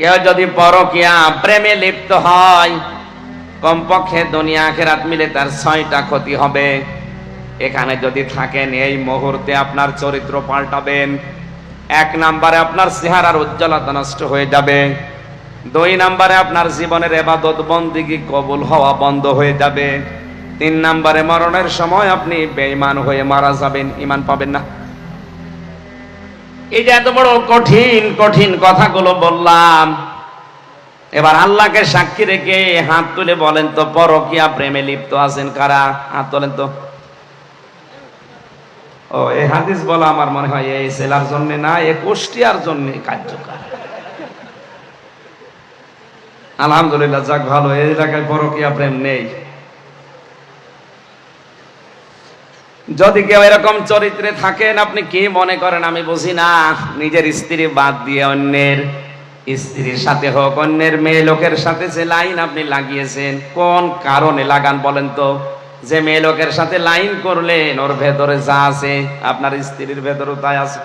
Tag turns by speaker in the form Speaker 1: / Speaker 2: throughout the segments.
Speaker 1: কেউ যদি পরকিয়া প্রেমে লিপ্ত হয়, কমপক্ষে দুনিয়া আখেরাত মিলে তার ছয়টা ক্ষতি হবে। এখানে যদি থাকেন, এই মুহূর্তে আপনার চরিত্র পাল্টাবেন। এক নাম্বারে আপনার চেহারার উজ্জ্বলতা নষ্ট হয়ে যাবে। দুই নাম্বারে আপনার জীবনের এবাদত বন্দিগি কবুল হওয়া বন্ধ হয়ে যাবে। তিন নাম্বারে মরণের সময় আপনি বেঈমান হয়ে মারা যাবেন ইমান পাবেন না। এই যে এত বড় কঠিন কঠিন কথাগুলো বললাম। এবার আল্লাহকে সাক্ষী রেখে হাত তুলে বলেন তো, পরকিয়া প্রেমে লিপ্ত আছেন কারা? হাত তোলেন তো। ও, এই হাদিস বলা আমার মনে হয় এই সেলার জন্য না এ কুষ্টিয়ার জন্য কার্যকর। আলহামদুলিল্লাহ, যাক ভালো, এই এলাকায় পরকিয়া প্রেম নেই। যদি কেউ এরকম চরিত্রে থাকেন, আপনি কি মনে করেন? আমি বুঝি না। নিজের স্ত্রী বাদ দিয়ে অন্যের স্ত্রীর সাথে হোক, অন্যের মেয়ে লোকের সাথে যে লাইন আপনি লাগিয়েছেন, কোন কারণে লাগান বলেন তো? যে মেয়ে লোকের সাথে লাইন করলেন, ওর ভেতরে যা আছে, আপনার স্ত্রীর ভেতরেও তাই আছে।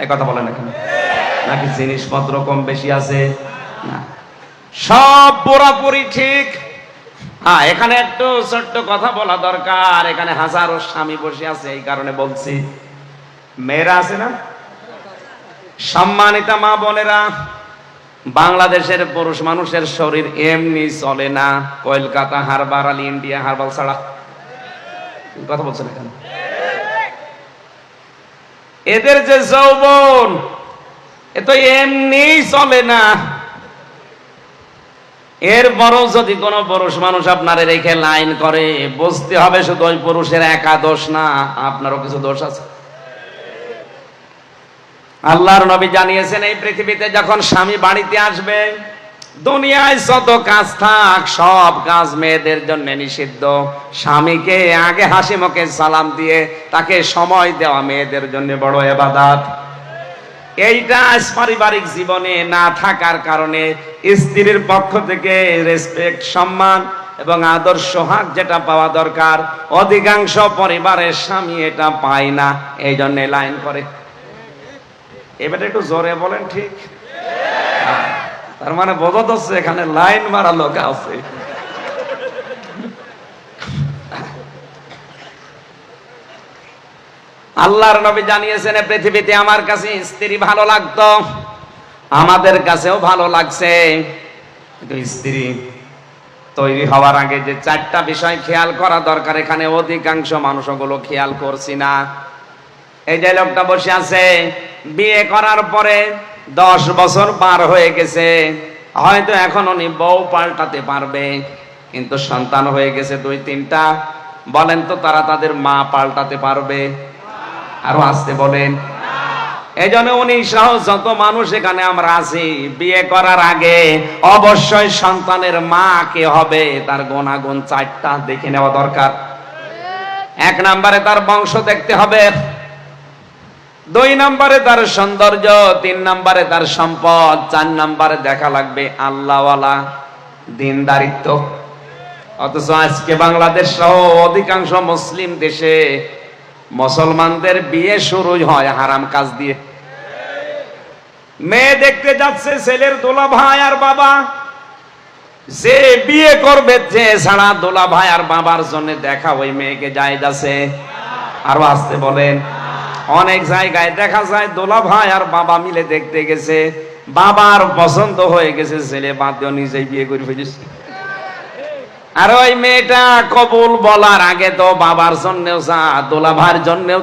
Speaker 1: এই কথা বলেন এখানে নাকি জিনিসপত্র কম বেশি আছে? না। সব পুরোপুরি ঠিক। হ্যাঁ এখানে একটু ছোট্ট কথা বলা দরকার। এখানে হাজারো স্বামী বসে আছে, এই কারণে বলছি। মেয়েরা আছে না? সম্মানিতা মা বোনেরা, বাংলাদেশের পুরুষ মানুষের শরীর এমনি চলে না। Kolkata, harbour, Ali, India, herbal ছাড়া। কথা বলছেন এখানে এদের যে যৌবন, এ তো এমনি চলে না। এরপরও যদি কোন পুরুষ মানুষ আপনার রেখে লাইন করে, বুঝতে হবে শুধু ওই পুরুষের একা দোষ না, আপনারও কিছু দোষ আছে। আল্লাহর নবী জানিয়েছেন, এই পৃথিবীতে যখন স্বামী বাড়িতে আসবে, দুনিয়ায় যত কাজ থাক, সব কাজ মেয়েদের জন্য নিষিদ্ধ। স্বামীকে আগে হাসি মুখে সালাম দিয়ে তাকে সময় দেওয়া মেয়েদের জন্য বড় এবাদাত। এইটা পারিবারিক জীবনে না থাকার কারণে স্ত্রীর পক্ষ থেকে রেসপেক্ট সম্মান এবং আদর্শ হাক যেটা পাওয়া দরকার অধিকাংশ পরিবারের স্বামী এটা পায় না এই জন্য লাইন করে। এবার একটু জোরে বলেন ঠিক? হ্যাঁ, তার মানে বোঝা যাচ্ছে এখানে লাইন মারা লোক আছে। আল্লাহর নবী জানিয়েছেন পৃথিবীতে আমার কাছে স্ত্রী ভালো লাগতো? আমাদের কাছেও ভালো লাগছে। স্ত্রী তৈরি হওয়ার আগে যে চারটা বিষয় খেয়াল করা দরকার, এখানে অধিকাংশ মানুষ ওগুলো খেয়াল করছি না। এই যে লোকটা বসে আছে, বিয়ে করার পরে দশ বছর পার হয়ে গেছে। হয়তো এখন উনি বউ পাল্টাতে পারবে, কিন্তু সন্তান হয়ে গেছে দুই তিনটা বলেন তো তারা তাদের মা পাল্টাতে পারবে? আরও আসতে বলেন। এই জন্য উনি সহ যত মানুষ এখানে আমরা আছি, বিয়ে করার আগে অবশ্যই সন্তানের মা কে হবে, তার গুণাগুণ চারটা দেখে নেওয়া দরকার। এক নম্বরে তার বংশ দেখতে হবে। দুই নম্বরে তার সৌন্দর্য, তিন নম্বরে তার সম্পদ, চার নম্বরে দেখা লাগবে আল্লাহওয়ালা দিনদারিত্ব। অথচ আজকে বাংলাদেশ সহ অধিকাংশ মুসলিম দেশে মুসলমানদের বিয়ে শুরু হয় হারাম কাজ দিয়ে। মেয়ে দেখতে যাচ্ছে ছেলের দোলা ভাই আর বাবা। যে বিয়ে করবে, যে ছাড়া দোলা ভাই আর বাবার জন্য দেখা ওই মেয়েকে যায় যাচ্ছে আরও আসতে বলেন, অনেক জায়গায় দেখা যায় দোলা ভাই আর বাবা মিলে দেখতে গেছে। বাবার পছন্দ হয়ে গেছে, ছেলে বাদ নিজেই বিয়ে করে ফেলেছে। আর ওই মেয়েটা কবুল বলার আগে তো বাবার জন্যেও দোলাভার জন্যেও